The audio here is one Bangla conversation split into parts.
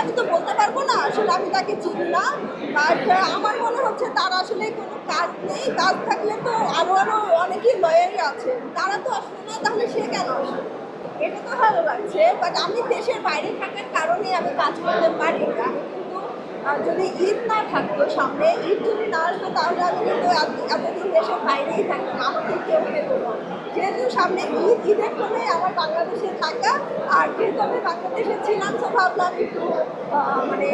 আমি তো বলতে পারব না, আসলে আমি তাকে চিনি না বাট আমার মনে হচ্ছে তার আসলে কোনো কাজ নেই, কাজ থাকলে তো আরও আরও অনেকেই লয়ারই আছে। তারা তো আসলে না, তাহলে সে কেন আসে? এটা তো ভালো লাগছে বাট আমি দেশের বাইরে থাকার কারণে আমি কাজ করতে পারি না। আহ, যদি ঈদ না থাকতো সামনে ঈদ যদি না আসতো তাহলে আমি কিন্তু এত- এতদিন দেশের বাইরেই থাকতাম আমাকে কেউ পেতো না। যেহেতু সামনে ঈদ ঈদের সময় আমার বাংলাদেশে থাকা আর যেহেতু আমি বাংলাদেশে ছিলাম তো ভাবলাম একটু মানে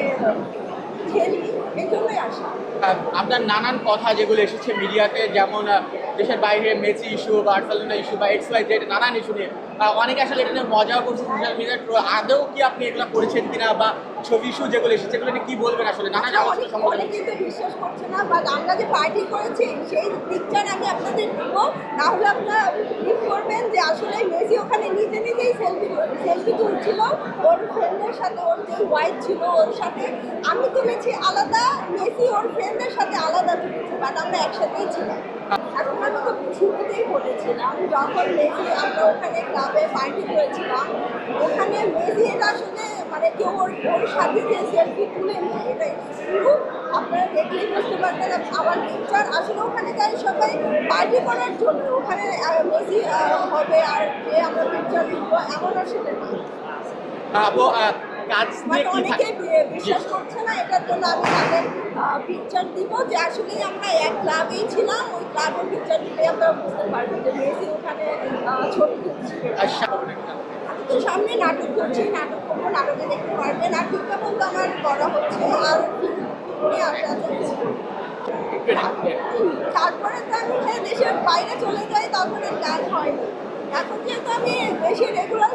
খেলি এই জন্যই আসা আপনার নানান কথা যেগুলো এসেছে মিডিয়াতে যেমন দেশের বাইরে মেসি ইস্যু বার্সেলোনা ইস্যু বা এক্স ওয়াই জেড নানান ইস্যু নিয়ে। অনেকে আসলে এটা নিয়ে মজাও করছে সোশ্যাল মিডিয়ায় আদৌ কি আপনি এগুলো করেছেন কিনা বা ছবি ইস্যু যেগুলো এসেছে সেগুলো কি বলবেন আসলে? অবস্থা সম্মুখীন বিশ্বাস করছে না বাট আমরা যে পার্টি করেছি সেই পিকচার আমি আপনাদের দিব। না হলে আপনারা করবেন যে আসলে মেসি ওখানে নিজে নিজেই সেলফি সেলফি তুলছিল। ওর ফ্রেন্ডের সাথে ওর যে ওয়াইফ ছিল ওর সাথে। আমি তুলেছি আলাদা মেসি ওর ফ্রেন্ডের সাথে আলাদা তুলেছি বাট আমরা একসাথেই ছিলাম। এখন আমি তো শুরুতেই বলেছিলাম যখন মেসি আমরা ওখানে ক্লাবে পার্টি করেছিলাম। ওখানে মেসি আসলে মানে কেউ ওর ওর সাথে যে সেলফি তুলে নিয়ে এটা শুরু আপনারা দেখলেই বুঝতে পারবেন আমার পিকচার আসলে ওখানে যাই সবাই পার্টি করার জন্য। ওখানে মেজি হবে আর যে আমরা পিকচার দিব এমন আসলে না কাজ নিয়ে কি বিশ্বাস করছে না এটার জন্য আমি তাদের পিকচার দিব যে আসলে আমরা এক ক্লাবেই ছিলাম ওই ক্লাবের পিকচার দিলে আমরা বুঝতে পারব যে মেসি ওখানে ছবি তো সামনে নাটক করছি নাটক করব নাটকে দেখতে পারবেন আর বিজ্ঞাপন তো আমার করা হচ্ছে আর নিয়ে আসা তারপরে তো আমি দেশের বাইরে চলে যাই তখন আর কাজ হয়নি এখন যেহেতু আমি দেশে রেগুলার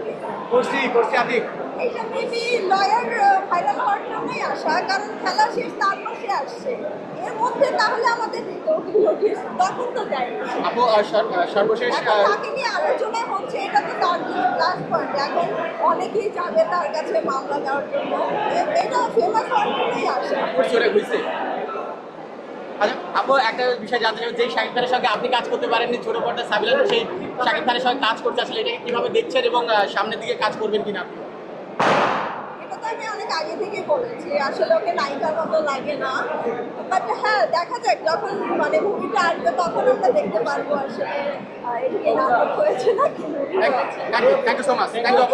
করছি করছি আপনি এটা মেবি লয়ার ফাইনাল হওয়ার জন্যই আসা কারণ খেলা শেষ তার পাশে আসছে। এর মধ্যে তাহলে আমাদের তখন তো আপু সর্বশেষ তাকে নিয়ে আলোচনা হচ্ছে এটা তো তার লাস্ট পয়েন্ট এখন অনেকেই যাবে তার কাছে মামলা দেওয়ার জন্য। এটা ফেমাস হওয়ার জন্যই আসা। হয়েছে আপু একটা বিষয় জানতে চাই যে শাকিব খানের সঙ্গে আপনি কাজ করতে পারেননি ছোট পর্দা সাবিলানো সেই শাকিব খানের সঙ্গে কাজ করতে আসলে এটাকে কীভাবে দেখছেন এবং সামনের দিকে কাজ করবেন কিনা আপনি? এটা তো আমি অনেক আগে থেকে বলেছি আসলে ওকে নায়িকার মতো লাগে না। বাট হ্যাঁ দেখা যাক যখন মানে মুভিটা আসবে তখন আমরা দেখতে পারব আসলে আহ, নাটক হয়েছে নাকি thank you so much thank you